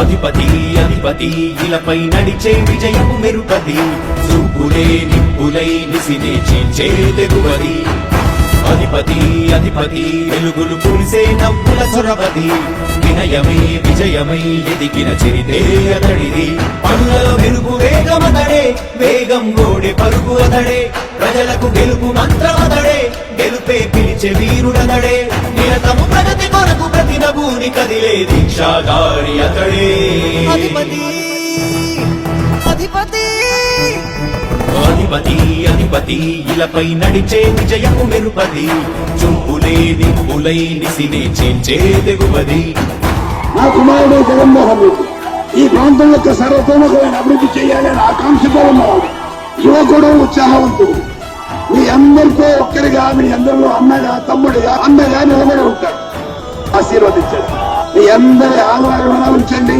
అధిపతి అధిపతి ఇలపై నడిచే విజయము మెరుపది చూపులే నిప్పులై నిసినే చీల్చే తెగువది. అధిపతి అధిపతి వెలుగులు పులిసే నవ్వుల సొరవది. వినయమై విజయమై ఎదిగిన చరితే అతడిది. పనులలో వెలుగు వేగమతడే వేగం గోడే పరుగు అతడే. ప్రజలకు గెలుపు మంత్రమతడే గెలుపే పిలిచే వీరుడతడే. నభూని కదిలే దీక్షాగారి అతడే. అధిపతి అధిపతి. అధిపతి అధిపతి ఇలపై నడిచే విజయము మెరుపది. చూపులే నిప్పులై నిసినే చేంచే తెగువది. నా కుమారుడు జగన్మోహన్ రెడ్డి ఈ ప్రాంతం యొక్క సర్వతోముఖమైన అభివృద్ధి చేయాలని ఆకాంక్షతో ఉన్నవాడు. యువకుడు ఉత్సాహవంతుడు. మీ అందరితో ఒక్కరిగా మీ అందరిలో అన్నగా తమ్ముడిగా అన్నగా నిలబడి ఉంటాడు. ఆశీర్వదించండి. మీ అందరి ఆదరణ ఉంచండి.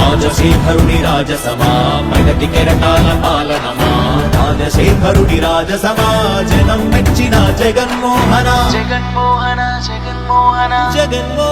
రాజశేఖరుడి రాజసమా ప్రగతి కెరటాల పాలనమా? రాజశేఖరుడి రాజసమా జనం మెచ్చిన జగన్మోహన. జగన్మోహన జగన్మోహన. జగన్మోహన